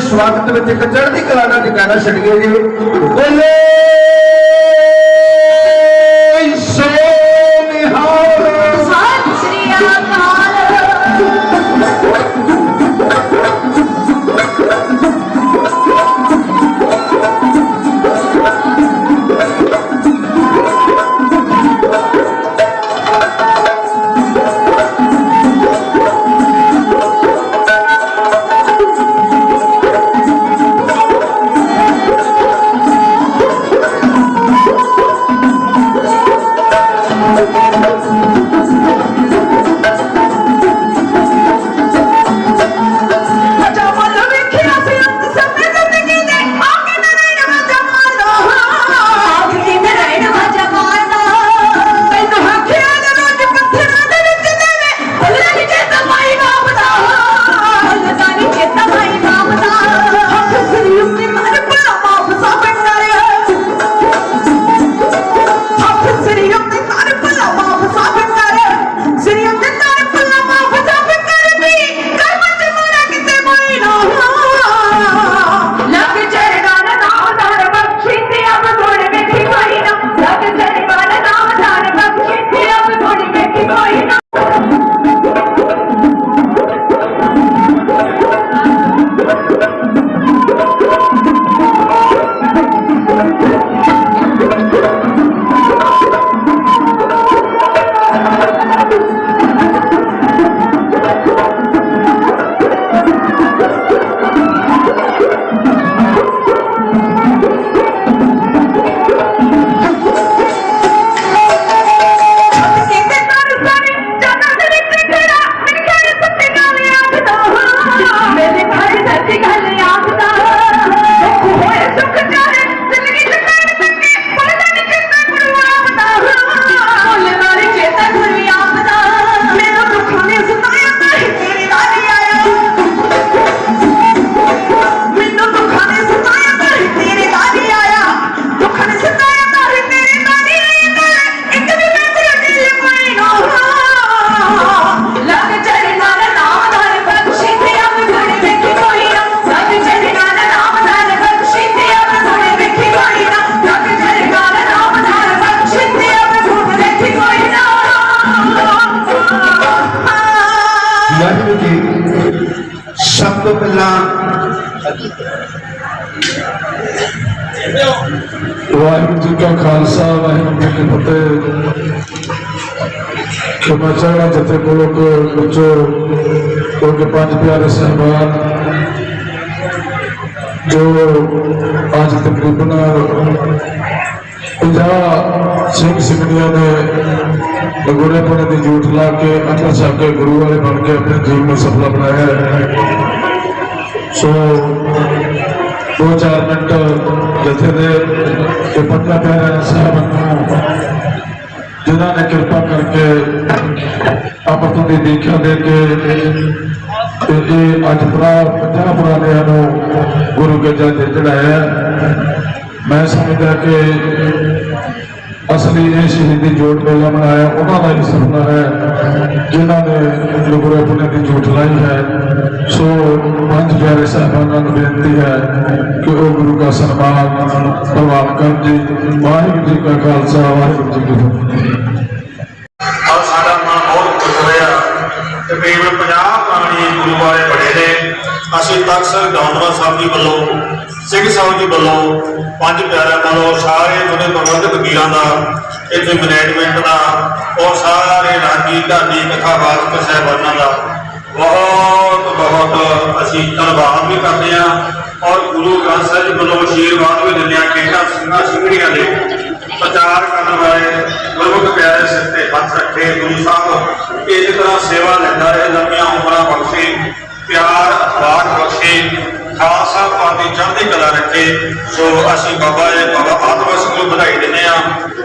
ਸਵਾਗਤ ਵਿੱਚ ਇੱਕ ਚੜ੍ਹਦੀ ਕਲਾ ਦਾ ਟਿਕਾਣਾ ਛੱਡੀਏ ਜੀ ਬੋਲੇ! ਵਾਹਿਗੁਰੂ ਜੀ ਕਾ ਖਾਲਸਾ, ਵਾਹਿਗੁਰੂ ਜੀ ਕੀ ਫਤਿਹ। ਕਿ ਬਚਾਣਾ ਜਿੱਥੇ ਕੋਲੋਕ ਵਿੱਚੋਂ ਉਹਦੇ ਪੰਜ ਪਿਆਰੇ ਸਹਿਬਾਨ ਜੋ ਅੱਜ ਤਕਰੀਬਨ 50 ਸਿੰਘ ਸਿੰਘਣੀਆਂ ਨੇ ਬਗੋੜੇ ਪੜੇ ਦੀ ਜੂਠ ਲਾ ਕੇ ਅਟਲ ਸਾਹਿਬ ਦੇ ਗੁਰੂ ਵਾਲੇ ਬਣ ਕੇ ਆਪਣੇ ਜੀਵਨ ਨੂੰ ਸਫਲ ਬਣਾਇਆ ਹੈ। ਸੋ ਦੋ ਚਾਰ ਮਿੰਟ ਜਥੇ ਦੇ ਬਾਬਾ ਪਿਆਰਾ ਸਾਹਿਬ ਨੂੰ ਜਿਨ੍ਹਾਂ ਨੇ ਕਿਰਪਾ ਕਰਕੇ ਆਪਾਂ ਤੋਂ ਦੇਖਿਆ ਦੇ ਕੇ ਤੇ ਇਹ ਅੱਜ ਪੁਰਾ ਪੰਜਾਂ ਪੁਰਾਣਿਆਂ ਨੂੰ ਗੁਰੂ ਗੱਜਾ ਤੇ ਚੜਾਇਆ ਮੈਂ ਸਮਝਦਾ ਕਿ ਅਸਲੀ ਇਹ ਸ਼ਹੀਦੀ ਜੋਤ ਮੇਲਾ ਮਨਾਇਆ, ਉਹਨਾਂ ਦਾ ਹੀ ਸੁਪਨਾ ਹੈ, ਜਿਨ੍ਹਾਂ ਨੇ ਗੁਰੂ ਗੁਰੂ ਆਪਣੇ ਦੀ ਜੋੜ ਲਾਈ ਹੈ। ਸੋ ਪਿਆਰੇ ਸਾਹਿਬਾਨਾਂ ਨੂੰ ਬੇਨਤੀ ਹੈ ਕਿ ਉਹ ਗੁਰੂ ਦਾ ਸਨਮਾਨ ਪ੍ਰਵਾਨ ਕਰਨ ਜੀ। ਵਾਹਿਗੁਰੂ ਜੀ ਕਾ ਖਾਲਸਾ, ਵਾਹਿਗੁਰੂ ਜੀ ਕੀ ਫਤਿਹ। ਔਰ ਸਾਡਾ ਮਨ ਬਹੁਤ ਖੁਸ਼ ਹੋਇਆ ਤਕਰੀਬਨ 50 ਪ੍ਰਾਣੀ ਗੁਰੂ ਵਾਲੇ ਬੜੇ ਨੇ। ਅਸੀਂ ਤਖਤ ਦੌਲਵਾ ਸਾਹਿਬ ਜੀ ਵੱਲੋਂ, ਸਿੰਘ ਸਾਹਿਬ ਜੀ ਵੱਲੋਂ ਪੰਜ ਪਿਆਰਿਆਂ ਵੱਲੋਂ ਸਾਰੇ ਜਿਹੜੇ ਪ੍ਰਬੰਧਕ ਵੀਰਾਂ ਦਾ, ਇੱਥੇ ਮੈਨੇਜਮੈਂਟ ਦਾ ਔਰ ਸਾਰੇ ਰਾਗੀ ਢਾਡੀ ਕਥਾਵਾਚਕ ਸਾਹਿਬਾਨਾਂ ਦਾ ਬਹੁਤ ਬਹੁਤ ਅਸੀਂ ਧੰਨਵਾਦ ਵੀ ਕਰਦੇ ਹਾਂ ਔਰ ਗੁਰੂ ਗ੍ਰੰਥ ਸਾਹਿਬ ਜੀ ਵੱਲੋਂ ਆਸ਼ੀਰਵਾਦ ਵੀ ਦਿੰਦੇ ਹਾਂ ਕਿ ਸਿੰਘਾਂ ਸਿੰਘੜੀਆਂ ਦੇ ਪ੍ਰਚਾਰ ਕਰਨ ਵਾਲੇ ਗੁਰਮੁਖ ਪਿਆਰੇ ਸਿਰ ਤੇ ਹੱਥ ਰੱਖੇ ਗੁਰੂ ਸਾਹਿਬ ਇਸ ਤਰ੍ਹਾਂ ਸੇਵਾ ਲੈਂਦਾ ਰਹੇ, ਲੰਮੀਆਂ ਉਮਰਾਂ ਬਖਸ਼ੇ, ਪਿਆਰ ਅਖਲਾਕ ਬਖਸ਼ੇ, ਖਾਲਸਾ ਪਾਤੀ ਚੜ੍ਹਦੀ ਕਲਾ ਰੱਖੇ। ਸੋ ਅਸੀਂ ਬਾਬਾ ਜੀ, ਬਾਬਾ ਆਤਮਾ ਸਿੰਘ ਨੂੰ ਵਧਾਈ ਦਿੰਦੇ ਆ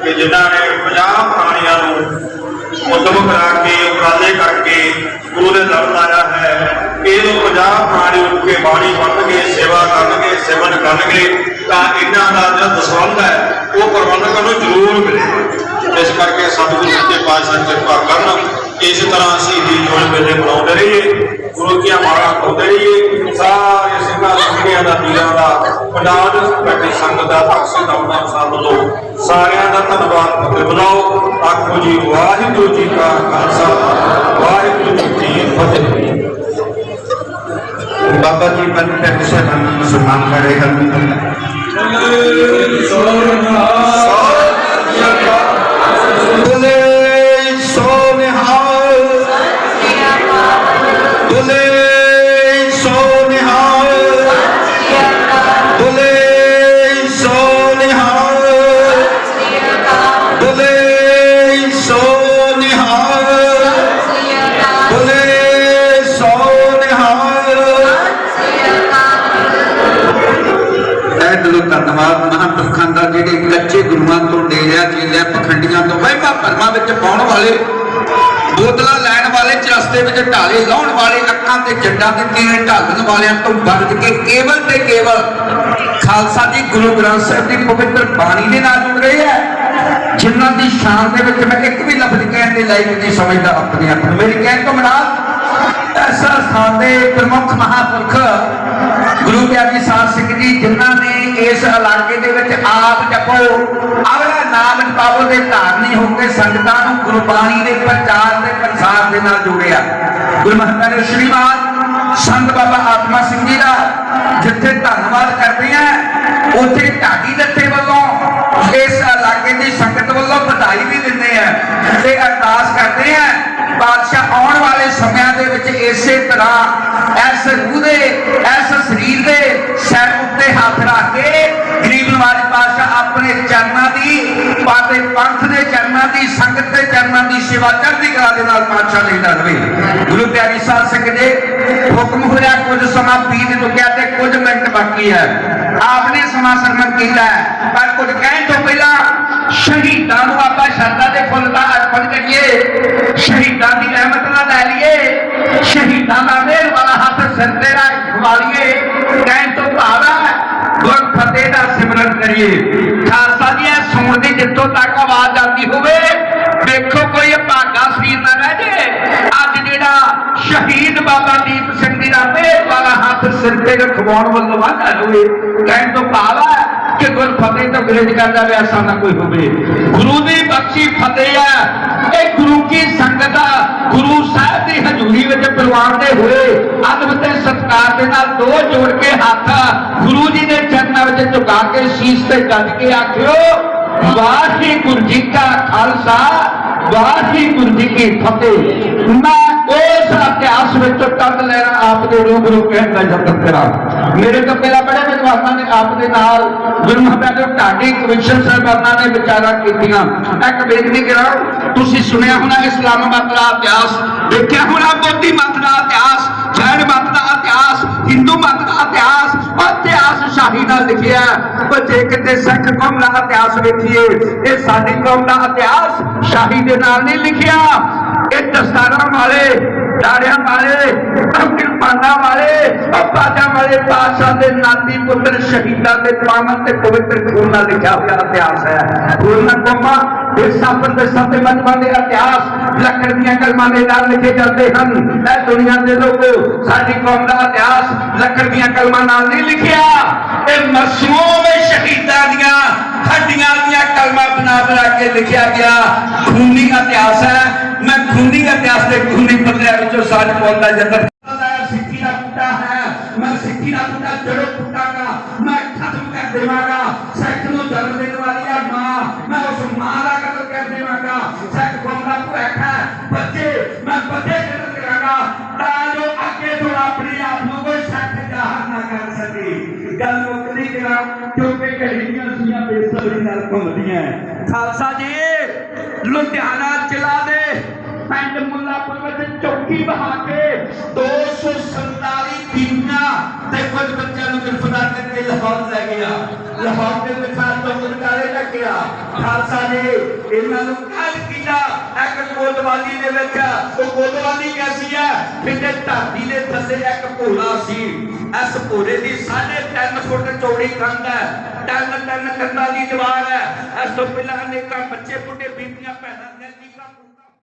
ਕਿ ਜਿਨ੍ਹਾਂ ਨੇ 50 ਪ੍ਰਾਣੀਆਂ ਨੂੰ ਉਦਮ ਕਰਾ ਕੇ, ਉਪਰਾਲੇ ਕਰਕੇ ਗੁਰੂ ਦੇ ਦਰ ਲਾਇਆ ਹੈ। ਇਹ ਨੂੰ 50 ਪ੍ਰਾਣੀ ਉੱਠ ਕੇ ਬਾਣੀ ਪੜ੍ਹਨਗੇ ਸੇਵਾ ਕਰਨਗੇ ਸੇਵਨ ਕਰਨਗੇ ਤਾਂ ਇਹਨਾਂ ਦਾ ਜਿਹੜਾ ਦਸਵੰਧ ਹੈ, ਉਹ ਪ੍ਰਬੰਧਕਾਂ ਨੂੰ ਜ਼ਰੂਰ ਮਿਲੇ ਇਸ ਕਰਕੇ ਸਤਿਗੁਰੂ ਸੱਚੇ ਪਾਤਸ਼ਾਹ ਕਿਰਪਾ ਕਰਨ ਇਸ ਤਰ੍ਹਾਂ ਅਸੀਂ ਦੀ ਜੋੜ ਮੇਲੇ ਬਣਾਉਂਦੇ ਰਹੀਏ, ਗੁਰੂ ਦੀਆਂ ਮਾਰਾਂ ਪਾਉਂਦੇ ਰਹੀਏ, ਸਾਰੇ ਸਿੰਘਾਂ ਸਿੰਘੀਆਂ ਦਾ ਵੀਰਾਂ ਦਾ ਪੰਡਾਲ ਬੈਠੀ ਸੰਗਤ ਦਾ ਅਕਸੇ ਦਮਦਾਰ ਸਾਹਿਬ ਵੱਲੋਂ ਸਾਰਿਆਂ ਦਾ ਧੰਨਵਾਦ ਕਰਦੇ ਬੁਲਾਓ। ਆਖੋ ਜੀ, ਵਾਹਿਗੁਰੂ ਜੀ ਕਾ ਖਾਲਸਾ, ਵਾਹਿਗੁਰੂ ਜੀ ਕੀ ਫਤਿਹ। ਬਾਬਾ ਜੀ, ਪੰਜ ਪਿਆਰੇ ਸਾਹਿਬਾਨਾਂ ਨੂੰ ਸਨਮਾਨ ਕਰ ਰਹੇ ਵਹਿਮਾਂ ਭਰਮਾਂ ਵਿੱਚ ਪਾਉਣ ਵਾਲੇ, ਬੋਤਲਾਂ ਲੈਣ ਵਾਲੇ ਚਰਸਤੇ ਵਿੱਚ ਢਾਲੇ ਲਾਉਣ ਵਾਲੇ, ਅੱਖਾਂ ਤੇ ਜੱਡਾਂ ਦੇ ਤੀਰੇ ਢਾਲਣ ਵਾਲਿਆਂ ਤੋਂ ਵੱਜ ਕੇ ਕੇਵਲ ਤੇ ਕੇਵਲ ਖਾਲਸਾ ਜੀ ਗੁਰੂ ਗ੍ਰੰਥ ਸਾਹਿਬ ਦੀ ਪਵਿੱਤਰ ਬਾਣੀ ਦੇ ਨਾਲ ਜੁੜ ਰਹੇ ਹੈ ਜਿਨ੍ਹਾਂ ਦੀ ਸ਼ਾਨ ਦੇ ਵਿੱਚ ਮੈਂ ਇੱਕ ਵੀ ਲਫ਼ਜ਼ ਕਹਿਣ ਦੇ ਲਾਇਕ ਨਹੀਂ ਸਮਝਦਾ, ਆਪਣੇ ਆਪ ਨੂੰ। ਮੇਰੀ ਕਹਿਣ ਤੋਂ ਮਨਾਲ, ਐਸਾ ਸਥਾਨ ਪ੍ਰਮੁੱਖ ਮਹਾਪੁਰਖ ਗੁਰੂ ਪਿਆਰੀ ਸਾਹਿਬ ਸਿੰਘ ਜੀ, ਜਿਨ੍ਹਾਂ ਨੇ ਇਸ ਇਲਾਕੇ ਦੇ ਵਿੱਚ ਆਪ ਜਪੋ ਅਗਲਾ ਨਾਮ ਜਪਾਵੋ ਦੇ ਧਾਰਨੀ ਹੋ ਕੇ ਸੰਗਤਾਂ ਨੂੰ ਗੁਰਬਾਣੀ ਦੇ ਪ੍ਰਚਾਰ ਤੇ ਪ੍ਰਸਾਰ ਦੇ ਨਾਲ ਜੋੜਿਆ। ਗੁਰੂ ਮਹਾਰਾਜ ਸ਼੍ਰੀਮਾਨ ਸੰਤ ਬਾਬਾ ਆਤਮਾ ਸਿੰਘ ਜੀ ਦਾ ਜਿੱਥੇ ਧੰਨਵਾਦ ਕਰਦੇ ਆ, ਉੱਥੇ ਢਾਡੀ ਦਿੱਤੇ ਵੱਲੋਂ, ਇਸ ਇਲਾਕੇ ਦੀ ਸੰਗਤ ਵੱਲੋਂ ਵਧਾਈ ਵੀ ਦਿੰਦੇ ਆ ਤੇ ਅਰਦਾਸ ਕਰਦੇ ਆ, ਬਾਦਸ਼ਾਹ ਆਉਣ ਵਾਲੇ ਸਮਿਆਂ ਦੇ ਵਿੱਚ ਇਸੇ ਤਰ੍ਹਾਂ ਇਸ ਰੂਹ ਦੇ, ਇਸ ਸਰੀਰ ਦੇ ਸਿਰ ਉੱਤੇ ਹੱਥ ਰੱਖ ਕੇ ਗਰੀਬ ਨਵਾਜ ਪਾਤਸ਼ਾਹ ਆਪਣੇ ਚਰਨਾਂ ਦੀ ਪਾਤੇ ਪੰਥ ਦੇ ਚਰਨਾਂ ਦੀ, ਸੰਗਤ ਦੇ ਚਰਨਾਂ ਦੀ ਸੇਵਾ ਚੜ੍ਹਦੀ ਕਲਾ ਦੇ ਨਾਲ ਪਾਤਸ਼ਾਹ ਲੈਂਦਾ ਰਵੇ ਗੁਰੂ ਪਿਆਰੀ ਸਾਹਿਬ ਸਿੰਘ ਜੀ ਹੁਕਮ ਹੋਇਆ ਕੁਝ ਸਮਾਂ ਬੀਤ ਚੁੱਕਿਆ ਤੇ ਕੁਝ ਮਿੰਟ ਬਾਕੀ ਹੈ। ਆਪਨੇ ਸਮਾਂ ਸਰਮਨ ਕੀਤਾ ਪਰ ਕੁਝ ਕਹਿਣ ਤੋਂ ਪਹਿਲਾਂ ਸ਼ਹੀਦਾਂ ਨੂੰ ਆਪਾਂ ਸ਼ਰਧਾ ਦੇ ਫੁੱਲ ਦਾ ਅਰਪਣ ਕਰੀਏ। ਸ਼ਹੀਦਾਂ ਦੀ ਰਹਿਮਤ ਨਾਲ ਲੈ ਲਈਏ। ਸ਼ਹੀਦਾਂ ਦਾ ਮਿਹਰ ਵਾਲਾ ਹੱਥ ਸਿਰ ਤੇ ਰੱਖ ਵਾਲੀਏ। ਕਹਿਣ ਤੋਂ ਭਾਵ ਹੈ ਗੁਰ ਫਤਿਹ ਦਾ ਸਿਮਰਨ ਕਰੀਏ। ਖਾਲਸਾ ਜੀ ਹੱਥ ਰਖਵਾਉਣ ਵੱਲੋਂ ਵਾਧਾ ਹੋਵੇ ਕਹਿਣ ਤੋਂ ਭਾਵ ਹੈ ਕਿ ਗੁਰ ਫਤਿਹ ਤੋਂ ਗਰੇਜ ਕਰਦਾ ਵੀ ਨਾ ਕੋਈ ਹੋਵੇ। ਗੁਰੂ ਦੀ ਬਖਸ਼ੀ ਫਤਿਹ ਹੈ ਇਹ ਗੁਰੂ ਕੀ ਸੰਗਤ ਆ? ਗੁਰੂ ਸਾਹਿਬ ਦੀ ਹਜ਼ੂਰੀ ਵਿੱਚ ਪ੍ਰਵਾਨਦੇ ਹੋਏ ਅਦਬ ਤੇ ਸਤਕਾਰ ਦੇ ਨਾਲ ਦੋ ਜੋੜ ਕੇ ਹੱਥ ਗੁਰੂ ਜੀ ਦੇ ਚਰਨਾਂ ਵਿੱਚ ਝੁਕਾ ਕੇ ਸੀਸ ਤੇ ਗੱਜ ਕੇ ਆਖਿਓ, ਵਾਹਿਗੁਰੂ ਜੀ ਕਾ ਖਾਲਸਾ ਵਾਹਿਗੁਰੂ ਜੀ ਕੀ ਫਤਿਹ। ਮੈਂ ਉਸ ਇਤਿਹਾਸ ਵਿੱਚੋਂ ਕੱਢ ਲੈਣਾ ਆਪ ਦੇ ਰੂਬਰੂ ਕਹਿਣ ਦਾ ਯਤਨ ਕਰਾਂ। ਮੇਰੇ ਤੋਂ ਪਹਿਲਾਂ ਬੜੇ ਵਿਦਵਾਨਾਂ ਨੇ ਆਪ ਦੇ ਨਾਲ ਗੁਰੂ ਮਹਾਰਾਜ ਦੇ ਢਾਡੀ ਕਮਿਸ਼ਨ ਸਾਹਿਬਾਨਾਂ ਨੇ ਵਿਚਾਰਾਂ ਕੀਤੀਆਂ। ਇੱਕ ਬੇਨਤੀ ਕਰਾਂ, ਤੁਸੀਂ ਸੁਣਿਆ ਹੋਣਾ ਇਸਲਾਮਾਬਾਦ ਦਾ ਇਤਿਹਾਸ ਦੇਖਿਆ ਹੋਣਾ ਬੋਧੀ ਮਤ ਦਾ ਇਤਿਹਾਸ, ਜੈਨ ਮਤ ਦਾ ਇਤਿਹਾਸ, ਹਿੰਦੂ ਮਤ ਦਾ ਇਤਿਹਾਸ ਇਤਿਹਾਸ ਸ਼ਾਹੀ ਨਾਲ ਲਿਖਿਆ ਉਹ ਜੇ ਕਿਤੇ ਸਿੱਖ ਕੌਮ ਦਾ ਇਤਿਹਾਸ ਵੇਖੀਏ, ਇਹ ਸਾਡੀ ਕੌਮ ਦਾ ਇਤਿਹਾਸ ਸ਼ਾਹੀ ਦੇ ਨਾਲ ਨਹੀਂ ਲਿਖਿਆ। ਇਹ ਦਸਤਾਰਾਂ ਵਾਲੇ, ਦਾੜਿਆਂ ਵਾਲੇ ਕਿਰਪਾ ਮਾਨਾ ਵਾਲੇ ਬਾਜਾ ਵਾਲੇ ਪਾਸ਼ਾ ਦੇ ਨਾਤੀ ਪੁੱਤਰ ਸ਼ਹੀਦਾਂ ਦੇ ਪਾਵਨ ਤੇ ਪਵਿੱਤਰ ਖੂਨ ਨਾਲ ਲਿਖਿਆ ਹੋਇਆ ਇਤਿਹਾਸ ਹੈ ਖੂਨ ਕੋਮਾ ਇਸ ਸਾਪਰ ਦੇ ਸੱਤੇ ਮਜਮਾਂ ਦੇ ਇਤਿਹਾਸ ਲੱਕੜ ਦੀਆਂ ਕਲਮਾਂ ਦੇ ਨਾਲ ਲਿਖੇ ਜਾਂਦੇ ਹਨ ਇਹ ਦੁਨੀਆ ਦੇ ਲੋਕੋ ਸਾਡੀ ਕੌਮ ਦਾ ਇਤਿਹਾਸ ਲੱਕੜ ਦੀਆਂ ਕਲਮਾਂ ਨਾਲ ਨਹੀਂ ਲਿਖਿਆ ਇਹ ਮਾਸੂਮ ਸ਼ਹੀਦਾਂ ਦੀਆਂ ਹੱਡੀਆਂ ਦੀਆਂ ਕਲਮਾਂ ਬਣਾ ਬਣਾ ਕੇ ਲਿਖਿਆ ਗਿਆ ਖੂਨੀ ਇਤਿਹਾਸ ਹੈ ਮੈਂ ਖੂਨੀ ਇਤਿਹਾਸ ਦੇ ਖੂਨੀ ਪੱਤਿਆਂ ਵਿੱਚੋਂ ਸਾਜ ਪਾਉਂਦਾ ਜਤਨ ਖਾਲਸਾ ਜੀ, ਲੁਧਿਆਣਾ ਜ਼ਿਲ੍ਹਾ ਦੇ ਪਿੰਡ ਮੁੱਲਾਪੁਰ ਵਿੱਚ ਚੌਕੀ ਬਹਾ ਕੇ 247 ਬੀਬੀਆਂ ਤੇ ਕੁਝ ਬੱਚਿਆਂ ਨੂੰ ਗ੍ਰਿਫਤਾਰ ਕਰਕੇ ਲਾਹੌਰ ਲੈ ਗਿਆ। ਲਾਹੌਰ ਦੇ ਵਿੱਚ ਤੋਂ ਮੁਰਕਾਰੇ ਲੱਗਿਆ। ਖਾਲਸਾ ਜੀ, ਇਹਨਾਂ ਨੂੰ ਕੱਲ ਕੀਤਾ? ਇੱਕ ਕੋਤਵਾਲੀ ਦੇ ਵਿੱਚ। ਉਹ ਕੋਤਵਾਲੀ ਕੈਸੀ ਹੈ ਕਿਤੇ ਧਰਤੀ ਦੇ ਥੱਲੇ ਇੱਕ ਭੋਲਾ ਸੀ। ਇਸ ਭੋਲੇ ਦੀ 3.5 ਫੁੱਟ ਚੌੜੀ ਕੰਧ ਹੈ। ਤਿੰਨ ਤਿੰਨ ਕੰਧਾਂ ਦੀ ਦੀਵਾਰ ਹੈ। ਇਸ ਤੋਂ ਪਹਿਲਾਂ ਅਨੇਕਾਂ ਬੱਚੇ ਬੁੱਢੇ ਬੀਬੀਆਂ, ਭੈਣਾਂ ਦੀਆਂ